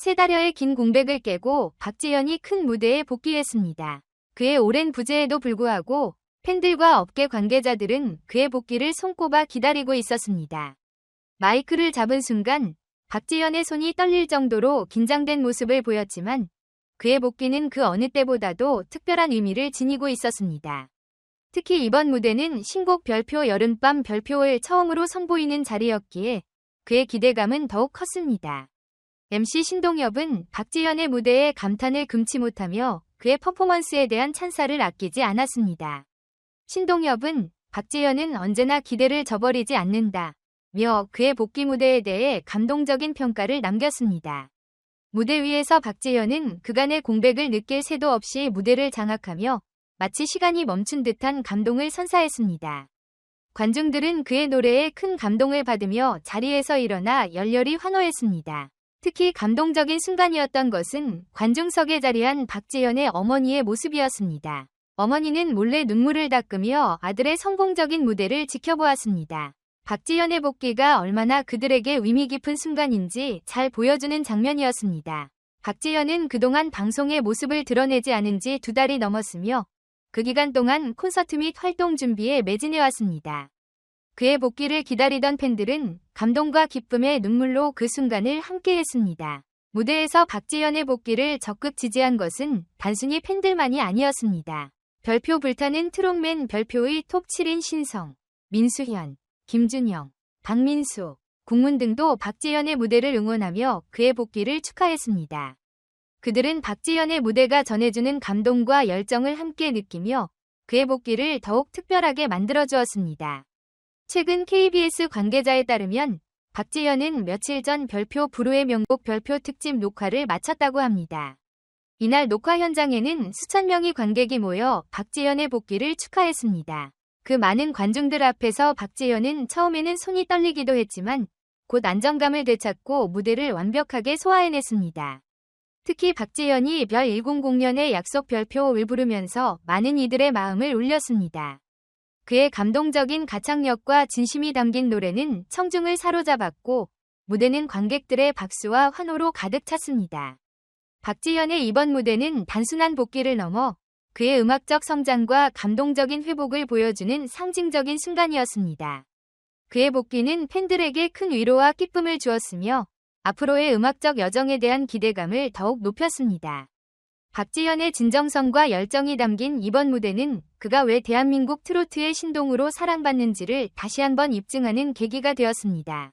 세 달여의 긴 공백을 깨고 박지현이 큰 무대에 복귀했습니다. 그의 오랜 부재에도 불구하고 팬들과 업계 관계자들은 그의 복귀를 손꼽아 기다리고 있었습니다. 마이크를 잡은 순간 박지현의 손이 떨릴 정도로 긴장된 모습을 보였지만 그의 복귀는 그 어느 때보다도 특별한 의미를 지니고 있었습니다. 특히 이번 무대는 신곡 별표 여름밤 별표를 처음으로 선보이는 자리였기에 그의 기대감은 더욱 컸습니다. MC 신동엽은 박지현의 무대에 감탄을 금치 못하며 그의 퍼포먼스에 대한 찬사를 아끼지 않았습니다. 신동엽은 박지현은 언제나 기대를 저버리지 않는다. 며 그의 복귀 무대에 대해 감동적인 평가를 남겼습니다. 무대 위에서 박지현은 그간의 공백을 느낄 새도 없이 무대를 장악하며 마치 시간이 멈춘 듯한 감동을 선사했습니다. 관중들은 그의 노래에 큰 감동을 받으며 자리에서 일어나 열렬히 환호했습니다. 특히 감동적인 순간이었던 것은 관중석에 자리한 박지현의 어머니의 모습이었습니다. 어머니는 몰래 눈물을 닦으며 아들의 성공적인 무대를 지켜보았습니다. 박지현의 복귀가 얼마나 그들에게 의미 깊은 순간인지 잘 보여주는 장면이었습니다. 박지현은 그동안 방송의 모습을 드러내지 않은 지 두 달이 넘었으며 그 기간 동안 콘서트 및 활동 준비에 매진해왔습니다. 그의 복귀를 기다리던 팬들은 감동과 기쁨의 눈물로 그 순간을 함께했습니다. 무대에서 박지현의 복귀를 적극 지지한 것은 단순히 팬들만이 아니었습니다. 별표 불타는 트롯맨 별표의 톱 7인 신성, 민수현, 김준영, 박민수, 국문 등도 박지현의 무대를 응원하며 그의 복귀를 축하했습니다. 그들은 박지현의 무대가 전해주는 감동과 열정을 함께 느끼며 그의 복귀를 더욱 특별하게 만들어주었습니다. 최근 KBS 관계자에 따르면 박지현은 며칠 전 별표 부르의 명곡 별표 특집 녹화를 마쳤다고 합니다. 이날 녹화 현장에는 수천 명의 관객이 모여 박지현의 복귀를 축하했습니다. 그 많은 관중들 앞에서 박지현은 처음에는 손이 떨리기도 했지만 곧 안정감을 되찾고 무대를 완벽하게 소화해냈습니다. 특히 박지현이 별 100년의 약속 별표를 부르면서 많은 이들의 마음을 울렸습니다. 그의 감동적인 가창력과 진심이 담긴 노래는 청중을 사로잡았고 무대는 관객들의 박수와 환호로 가득 찼습니다. 박지현의 이번 무대는 단순한 복귀를 넘어 그의 음악적 성장과 감동적인 회복을 보여주는 상징적인 순간이었습니다. 그의 복귀는 팬들에게 큰 위로와 기쁨을 주었으며 앞으로의 음악적 여정에 대한 기대감을 더욱 높였습니다. 박지현의 진정성과 열정이 담긴 이번 무대는 그가 왜 대한민국 트로트의 신동으로 사랑받는지를 다시 한번 입증하는 계기가 되었습니다.